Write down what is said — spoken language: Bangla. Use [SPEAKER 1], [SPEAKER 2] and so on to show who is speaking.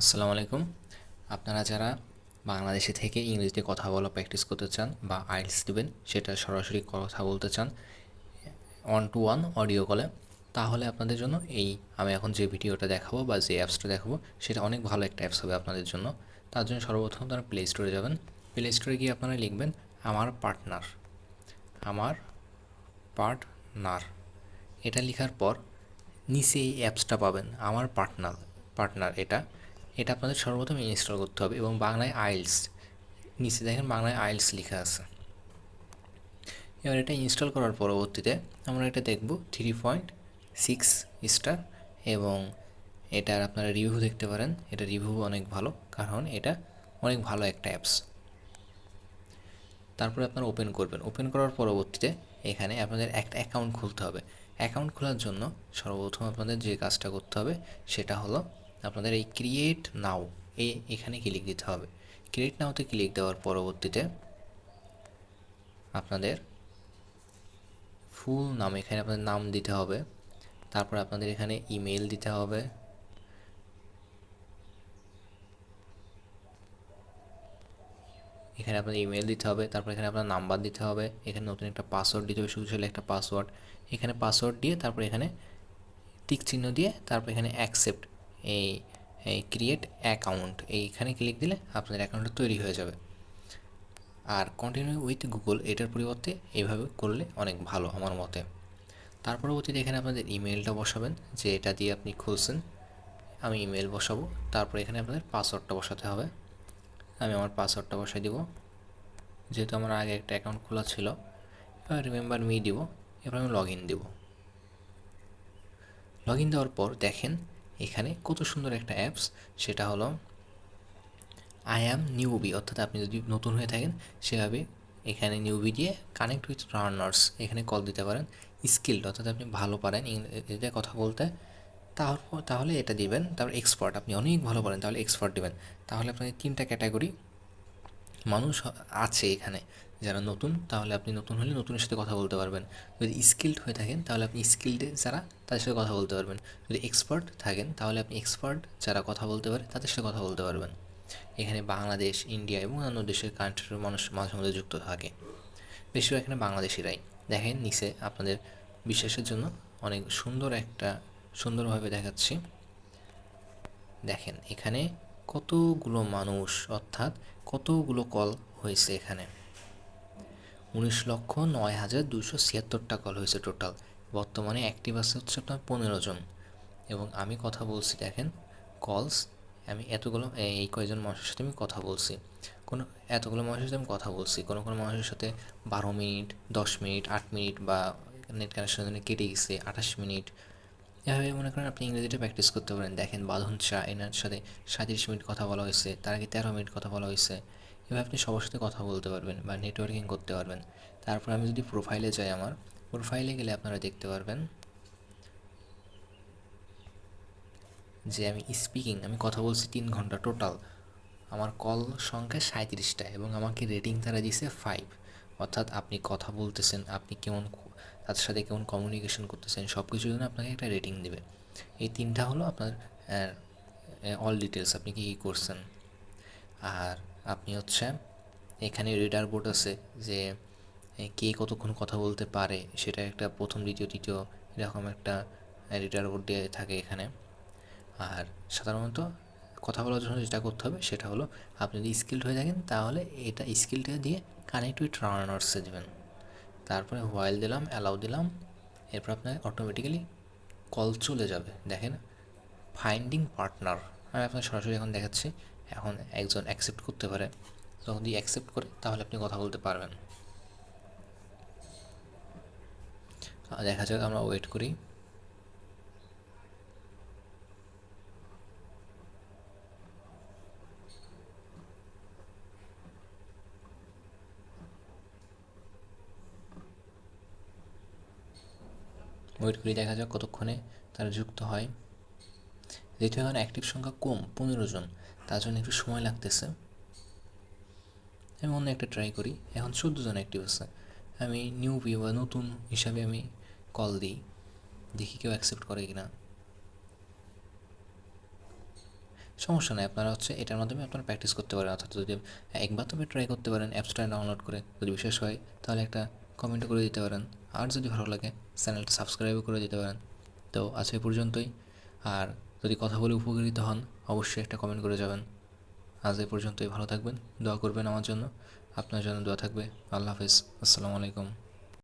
[SPEAKER 1] আসসালামু আলাইকুম। আপনারা যারা বাংলাদেশে থেকে ইংরেজিতে কথা বলা প্র্যাকটিস করতে চান বা আইলস দেবেন, সেটা সরাসরি কথা বলতে চান ওয়ান টু ওয়ান অডিও কলে তাহলে আপনাদের জন্য এই আমি এখন যে ভিডিওটা দেখাবো বা যে অ্যাপসটা দেখাবো, সেটা অনেক ভালো একটা অ্যাপস হবে আপনাদের জন্য। তার জন্য সর্বপ্রথম আপনারা প্লে স্টোরে যাবেন। প্লে স্টোরে গিয়ে আপনারা লিখবেন, আমার পার্টনার আমার পার্টনার এটা লেখার পর নিচে এই অ্যাপসটা পাবেন, আমার পার্টনার পার্টনার এটা। এটা আপনাদের সর্বপ্রথম ইনস্টল করতে হবে এবং বাংলায় আইলস নিচে দেখেন বাংলায় আইলস লেখা আছে। এবার এটা ইনস্টল করার পরবর্তীতে আমরা এটা দেখব থ্রি পয়েন্ট সিক্স স্টার এবং এটার আপনারা রিভিউ দেখতে পারেন। এটা রিভিউ অনেক ভালো, কারণ এটা অনেক ভালো একটা অ্যাপস তারপরে আপনারা ওপেন করবেন। ওপেন করার পরবর্তীতে এখানে আপনাদের একটা অ্যাকাউন্ট খুলতে হবে। অ্যাকাউন্ট খোলার জন্য সর্বপ্রথম আপনাদের যে কাজটা করতে হবে সেটা হলো আপনাদের এই ক্রিয়েট নাও এই এখানে ক্লিক দিতে হবে। ক্রিয়েট নাওতে ক্লিক দেওয়ার পরবর্তীতে আপনাদের ফুল নাম, এখানে আপনাদের নাম দিতে হবে। তারপর আপনাদের এখানে ইমেল দিতে হবে। এখানে আপনার ইমেল দিতে হবে। তারপর এখানে আপনার নাম্বার দিতে হবে। এখানে নতুন একটা পাসওয়ার্ড দিতে হবে, শুধু একটা পাসওয়ার্ড এখানে পাসওয়ার্ড দিয়ে তারপর এখানে টিক চিহ্ন দিয়ে তারপর এখানে অ্যাকসেপ্ট এই এই ক্রিয়েট অ্যাকাউন্ট এইখানে ক্লিক দিলে আপনাদের অ্যাকাউন্টটা তৈরি হয়ে যাবে। আর কন্টিনিউ উইথ গুগল এটার পরিবর্তে এইভাবে করলে অনেক ভালো আমার মতে। তার পরবর্তীতে এখানে আপনাদের ইমেলটা বসাবেন, যে এটা দিয়ে আপনি খুলছেন, আমি ইমেল বসাবো, তারপর এখানে আপনাদের পাসওয়ার্ডটা বসাতে হবে। আমি আমার পাসওয়ার্ডটা বসাই দিব। যেহেতু আমার আগে একটা অ্যাকাউন্ট খোলা ছিল, এবার রিমেম্বার মি দিব, এবার আমি লগ ইন দেবো। লগ ইন দেওয়ার পর দেখেন এখানে কত সুন্দর একটা অ্যাপস সেটা হলো আই অ্যাম নিউবি অর্থাৎ আপনি যদি নতুন হয়ে থাকেন, সেভাবে এখানে নিউবি দিয়ে কানেক্ট উইথ রানার্স এখানে কল দিতে পারেন। স্কিল্ড অর্থাৎ আপনি ভালো পারেন ইংরেজিতে কথা বলতে। তারপর, তাহলে এটা দিবেন, তারপর এক্সপার্ট আপনি অনেক ভালো পারেন, তাহলে এক্সপার্ট দিবেন। তাহলে আপনাদের তিনটা ক্যাটাগরি মানুষ আছে এখানে। যারা নতুন, তাহলে আপনি নতুন হলে নতুনের সাথে কথা বলতে পারবেন। যদি স্কিল্ড হয়ে থাকেন, তাহলে আপনি স্কিল্ডে যারা, তাদের সাথে কথা বলতে পারবেন। যদি এক্সপার্ট থাকেন, তাহলে আপনি এক্সপার্ট যারা কথা বলতে পারে, তাদের সাথে কথা বলতে পারবেন। এখানে বাংলাদেশ, ইন্ডিয়া এবং অন্য দেশের কান্ট্রির মানুষ মাঝে মধ্যে যুক্ত থাকে। বেশিরভাগ এখানে বাংলাদেশিরাই। দেখেন, নিচে আপনাদের বিশ্বাসের জন্য অনেক সুন্দর একটা, সুন্দরভাবে দেখাচ্ছি। দেখেন, এখানে কতগুলো মানুষ, অর্থাৎ কতগুলো কল হয়েছে এখানে। উনিশ লক্ষ নয় হাজার দুশো ছিয়াত্তরটা কল হয়েছে টোটাল বর্তমানে অ্যাক্টিভ আছে হচ্ছে আপনার পনেরো জন। এবং আমি কথা বলছি, দেখেন কলস আমি এতগুলো, এই কয়েকজন মানুষের সাথে আমি কথা বলছি। কোনো, এতগুলো মানুষের সাথে আমি কথা বলছি। কোনো কোনো মানুষের সাথে বারো মিনিট, দশ মিনিট, আট মিনিট বা নেট কানেকশনের জন্য কেটে গেছে, আঠাশ মিনিট। এভাবে মনে করেন আপনি ইংরেজিটা প্র্যাকটিস করতে পারেন। দেখেন, বাঁধন শাহ এনার সাথে সাঁত্রিশ মিনিট কথা বলা হয়েছে, তার আগে তেরো মিনিট কথা বলা হয়েছে। এভাবে আপনি সবার সাথে কথা বলতে পারবেন বা নেটওয়ার্কিং করতে পারবেন। তারপর আমি যদি প্রোফাইলে যাই আমার প্রোফাইলে গেলে আপনারা দেখতে পারবেন যে আমি স্পিকিং আমি কথা বলছি তিন ঘণ্টা টোটাল আমার কল সংখ্যা সাঁত্রিশটা এবং আমাকে রেটিং তারা দিছে ফাইভ অর্থাৎ আপনি কথা বলতেছেন, আপনি কেমন তাদের সাথে কেমন কমিউনিকেশন করতেছেন সব কিছুর জন্য আপনাকে একটা রেটিং দেবে। এই তিনটা হলো আপনার অল ডিটেলস আপনি কী কী করছেন। আর আপনি হচ্ছে এখানে রিডার বোর্ড আছে যে কে কতক্ষণ কথা বলতে পারে, সেটা একটা প্রথম দ্বিতীয় তৃতীয় এরকম একটা রিডার বোর্ড দিয়ে থাকে এখানে। আর সাধারণত কথা বলার জন্য যেটা করতে হবে সেটা হলো, আপনি যদি স্কিল্ড হয়ে থাকেন তাহলে এটা স্কিলটা দিয়ে কানেক্ট উইথ রানার্সে দেবেন তারপরে হোয়াইল দিলাম অ্যালাউ দিলাম, এরপর আপনার অটোমেটিক্যালি কল চলে যাবে। দেখেন ফাইন্ডিং পার্টনার আমি আপনার সরাসরি এখন দেখাচ্ছি। এখন একজন অ্যাকসেপ্ট করতে পারে। যদি অ্যাকসেপ্ট করে, তাহলে আপনি কথা বলতে পারবেন। দেখা যাক, আমরা ওয়েট করি। ওয়েট করি, দেখা যাক কতক্ষণে তারা যুক্ত হয়। যেহেতু এখন অ্যাক্টিভ সংখ্যা কম, পনেরো জন। তার জন্য একটু সময় লাগতেছে। আমি অন্য একটা ট্রাই করি। এখন জন অ্যাক্টিভ আছে। আমি নিউ ভিউ বা নতুন হিসাবে আমি কল দিই। দেখি কেউ অ্যাকসেপ্ট করে কিনা। সমস্যা নেই, আপনারা হচ্ছে এটার মাধ্যমে আপনারা প্র্যাকটিস করতে পারেন। অর্থাৎ যদি একবার তবে ট্রাই করতে পারেন অ্যাপসটা ডাউনলোড করে যদি বিশেষ হয়, তাহলে একটা কমেন্টও করে দিতে পারেন। আর যদি ভালো লাগে চ্যানেলটা সাবস্ক্রাইবও করে দিতে পারেন। তো আজ এই পর্যন্তই। আর যদি কথা বলে উপকৃত হন, অবশ্যই একটা কমেন্ট করে যাবেন। আজ এ পর্যন্তই, ভালো থাকবেন, দোয়া করবেন আমার জন্য। আপনার জন্য দোয়া থাকবে। আল্লাহ হাফিজ। আসসালামু আলাইকুম।